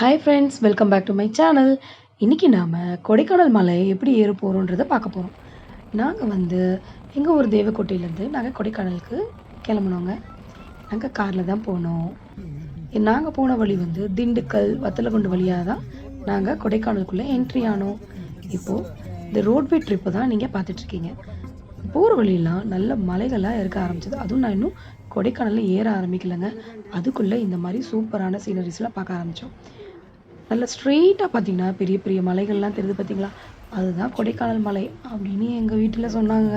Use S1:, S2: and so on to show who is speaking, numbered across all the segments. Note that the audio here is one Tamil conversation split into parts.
S1: Hi friends welcome back to my channel இன்றைக்கி நாம் கொடைக்கானல் மலை எப்படி ஏற போகிறோன்றதை பார்க்க போகிறோம் நாங்கள் வந்து எங்கள் ஊர் தேவக்கோட்டையிலேருந்து நாங்கள் கொடைக்கானலுக்கு கிளம்புனோங்க. நாங்கள் காரில் தான் போனோம். நாங்கள் போன வழி வந்து திண்டுக்கல் வத்தலகுண்டு வழியாக தான் நாங்கள் கொடைக்கானலுக்குள்ளே என்ட்ரி ஆனோம். இப்போது இந்த ரோட்வே ட்ரிப்பு தான் நீங்கள் பார்த்துட்ருக்கீங்க. போகிற வழியெல்லாம் நல்ல மலைகள்லாம் இருக்க ஆரம்பிச்சது. அதுவும் நான் இன்னும் கொடைக்கானலில் ஏற ஆரம்பிக்கலைங்க. அதுக்குள்ளே இந்த மாதிரி சூப்பரான சீனரிஸ்லாம் பார்க்க ஆரம்பித்தோம் நல்ல ஸ்ட்ரெயிட்டாக பார்த்தீங்கன்னா பெரிய பெரிய மலைகள்லாம் தெரியுது பார்த்தீங்களா அதுதான் கொடைக்கானல் மலை அப்படின்னு எங்கள் வீட்டில் சொன்னாங்க.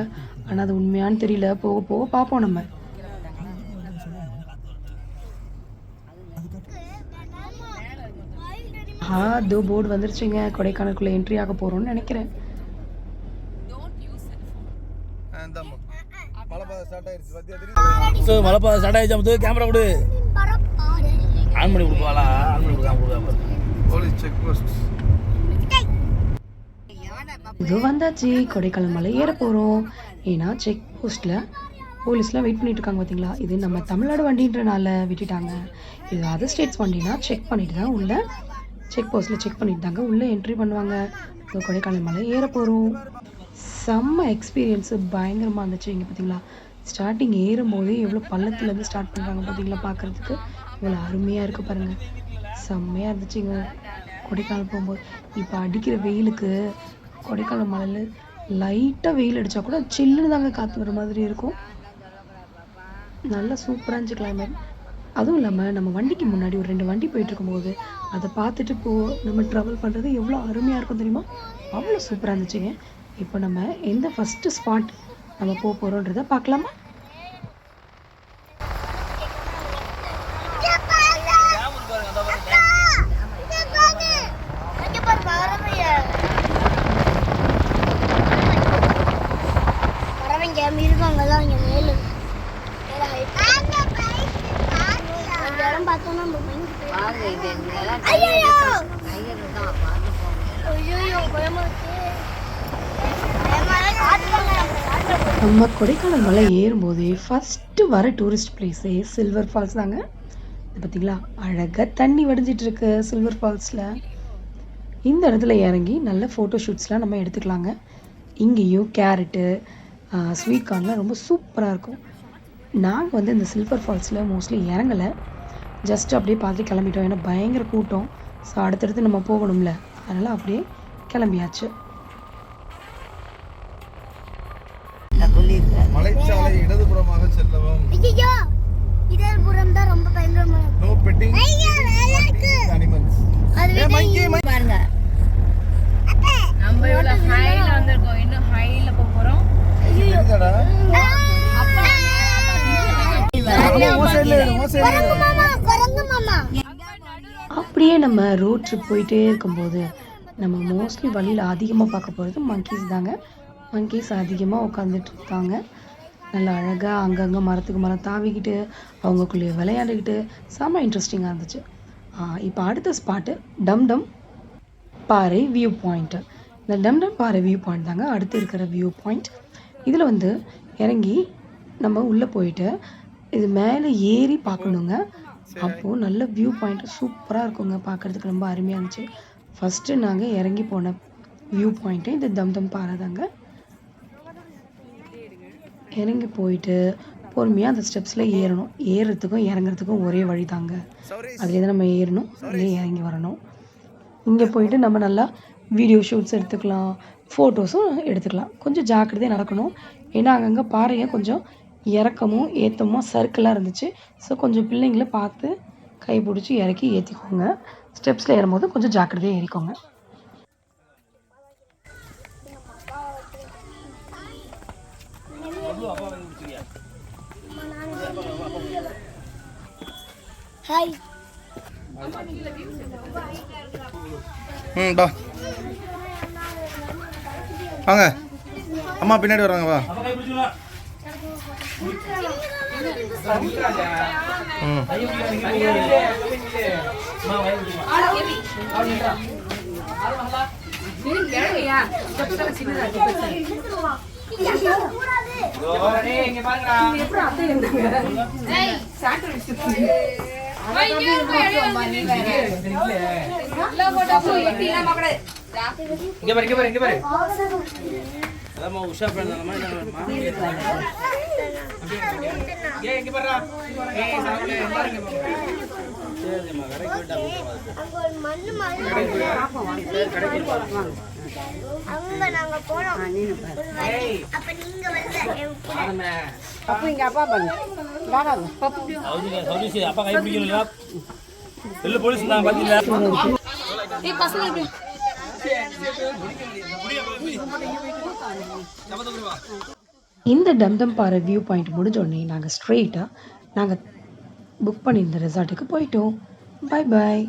S1: ஆனால் அது உண்மையான்னு தெரியல. போக போக பார்ப்போம் நம்ம. ஆ போர்டு வந்துருச்சுங்க. கொடைக்கானலுக்குள்ளே என்ட்ரி ஆக போகிறோம்னு நினைக்கிறேன்.
S2: இந்தாம்மா. மழை பாதை ஸ்டார்ட் ஆயிடுச்சு.
S3: கேமரா கொடு ஆன் பண்ணி கொடுப்பாளா? ஆன் பண்ணி கொடுக்காம கொடுக்காம
S2: போலீஸ் செக் போஸ்ட்
S1: இது வந்தாச்சு. கொடைக்கானல் மலை ஏற போகிறோம் ஏன்னா செக் போஸ்ட்டில் போலீஸ்லாம் வெயிட் பண்ணிட்டு இருக்காங்க பார்த்தீங்களா இது நம்ம தமிழ்நாடு வண்டின்றனால விட்டுட்டாங்க. இது அதர் ஸ்டேட்ஸ் வண்டினா செக் பண்ணிட்டு தான் உள்ள செக் போஸ்ட்டில் செக் பண்ணிட்டு தாங்க உள்ளே என்ட்ரி பண்ணுவாங்க. கொடைக்கானல் மலை ஏற போகிறோம் செம்ம எக்ஸ்பீரியன்ஸு பயங்கரமாக இருந்துச்சு இங்கே பார்த்தீங்களா ஸ்டார்டிங் ஏறும்போதே எவ்வளோ பள்ளத்துலேருந்து ஸ்டார்ட் பண்ணுறாங்க பார்த்தீங்களா பார்க்குறதுக்கு இவ்வளோ அருமையாக இருக்குது பாருங்கள் செம்மையாக இருந்துச்சுங்க. கொடைக்கானல் போகும்போது. இப்போ அடிக்கிற வெயிலுக்கு கொடைக்கானல் மலையில் லைட்டாக வெயில் அடித்தா கூட சில்லுன்னு தாங்க காற்று வர மாதிரி இருக்கும். நல்லா சூப்பராக இருந்துச்சு கிளைமேட் அதுவும் இல்லாமல் நம்ம வண்டிக்கு முன்னாடி ஒரு ரெண்டு வண்டி போயிட்டு இருக்கும்போது அதை பார்த்துட்டு போ நம்ம ட்ராவல் பண்ணுறது எவ்வளோ அருமையாக இருக்கும் தெரியுமா? அவ்வளோ சூப்பராக இருந்துச்சுங்க. இப்போ நம்ம எந்த ஃபஸ்ட்டு ஸ்பாட் நம்ம போக போகிறோன்றதை பார்க்கலாமா
S4: வரவங்க மிருகங்கள்லாம் இங்கே மேலே அந்த இடம் பார்த்தோன்னா நம்ம பயந்து போயிடும். ஐயையோ! ஐயையோ, பயமா இருக்கு. பயமா இருக்கு. காட்டுறாங்க, நம்ம காட்டுல போய்.
S1: நம்ம கொடைக்கானல் மலை ஏறும்போதே ஃபஸ்ட்டு வர டூரிஸ்ட் பிளேஸே சில்வர் ஃபால்ஸ் தாங்க. இது பார்த்தீங்களா அழகாக தண்ணி வடிஞ்சிட்டு இருக்கு சில்வர் ஃபால்ஸில் இந்த இடத்துல இறங்கி நல்ல ஃபோட்டோ ஷூட்ஸ்லாம் நம்ம எடுத்துக்கலாங்க. இங்கேயும் கேரட்டு ஸ்வீட் கார்ன்லாம் ரொம்ப சூப்பராக இருக்கும். நாங்கள் வந்து இந்த சில்வர் ஃபால்ஸில் மோஸ்ட்லி இறங்கலை. ஜஸ்ட் அப்படியே பார்த்து கிளம்பிட்டோம். ஏன்னா பயங்கர கூட்டம். ஸோ அடுத்தடுத்து நம்ம போகணும்ல. அதனால் அப்படியே கிளம்பியாச்சு.
S2: மலைச்சாலை இடதுபுறமாக செல்லவும்.
S4: ஐயையோ, இதழ் புறம் தான் ரொம்ப பயங்கரமா. இருக்கு.
S2: நோ பெட்டிங்
S4: ஐயா, நல்லா இருக்கு.
S2: அனிமல்ஸ்
S4: அது விட
S5: பாருங்க. நம்ம இவ்வளவு ஹைல வந்திருக்கோம். இன்னும் ஹைல போக போறோம்.
S1: அப்படியே நம்ம ரோட் ட்ரிப் போயிட்டே இருக்கும்போது நம்ம மோஸ்ட்லி வழியில் அதிகமாக பார்க்க போகிறது மங்கீஸ் தாங்க. மங்கீஸ் அதிகமாக உட்காந்துட்டு இருக்காங்க. நல்லா அழகாக அங்கங்கே மரத்துக்கு மரம் தாவிக்கிட்டு அவங்களுக்குள்ளேயே விளையாண்டுக்கிட்டு செம்ம இன்ட்ரெஸ்டிங்காக இருந்துச்சு. இப்போ அடுத்த ஸ்பாட்டு டம் டம் பாறை வியூ பாயிண்ட்டு இந்த டம் டம் பாறை வியூ பாயிண்ட் தாங்க அடுத்து இருக்கிற வியூ பாயிண்ட் இதில் வந்து இறங்கி நம்ம உள்ளே போயிட்டு இது மேலே ஏறி பார்க்கணுங்க. அப்போது நல்ல வியூ பாயிண்ட் சூப்பராக இருக்குங்க. பார்க்குறதுக்கு ரொம்ப அருமையாக இருந்துச்சு. ஃபஸ்ட்டு நாங்கள் இறங்கி போன வியூ பாயிண்ட்டு இந்த தம் தம் பாறை தாங்க. இறங்கி போயிட்டு பொறுமையாக அந்த ஸ்டெப்ஸில் ஏறணும். ஏறுறதுக்கும் இறங்குறதுக்கும் ஒரே வழி தாங்க அதுலேயே நம்ம ஏறணும். அதுலேயே இறங்கி வரணும். இங்கே போயிட்டு நம்ம நல்லா வீடியோ ஷூட்ஸ் எடுத்துக்கலாம். ஃபோட்டோஸும் எடுத்துக்கலாம். கொஞ்சம் ஜாக்கிரதையாக நடக்கணும். ஏன்னா அங்கங்கே பாறைங்க கொஞ்சம் இறக்கமும் ஏற்றமும் சர்க்கிளாக இருந்துச்சு. ஸோ கொஞ்சம் பிள்ளைங்கள பார்த்து கை பிடிச்சி இறக்கி ஏற்றிக்கோங்க ஸ்டெப்ஸில் ஏறும்போது கொஞ்சம் ஜாக்கிரதையாக ஏறிக்கோங்க.
S4: ஹாய்
S2: ம் பா வாங்க. அம்மா பின்னாடி வராங்க வா. ம்.
S3: இங்க பாரு இங்க பாரு இங்க பாரு அதாம்மா உஷா இங்க பாருடா பாருங்க. சரிம்மா கடைக்கு போயிட்டா
S4: அங்க நாங்க போனோம். ஒரு வழி. அப்ப நீங்க வந்து என் கூட
S3: சௌதி சௌதி அப்பா கை பிடிக்கல வெளில போலீஸ் தான் பாத்தீங்களா
S1: இந்த டம்டம் பாறை வியூ பாயிண்ட் முடிஞ்சோடனே நாங்கள் ஸ்ட்ரெயிட்டாக நாங்கள் புக் பண்ணியிருந்த ரெசார்ட்டுக்கு போயிட்டோம். Bye bye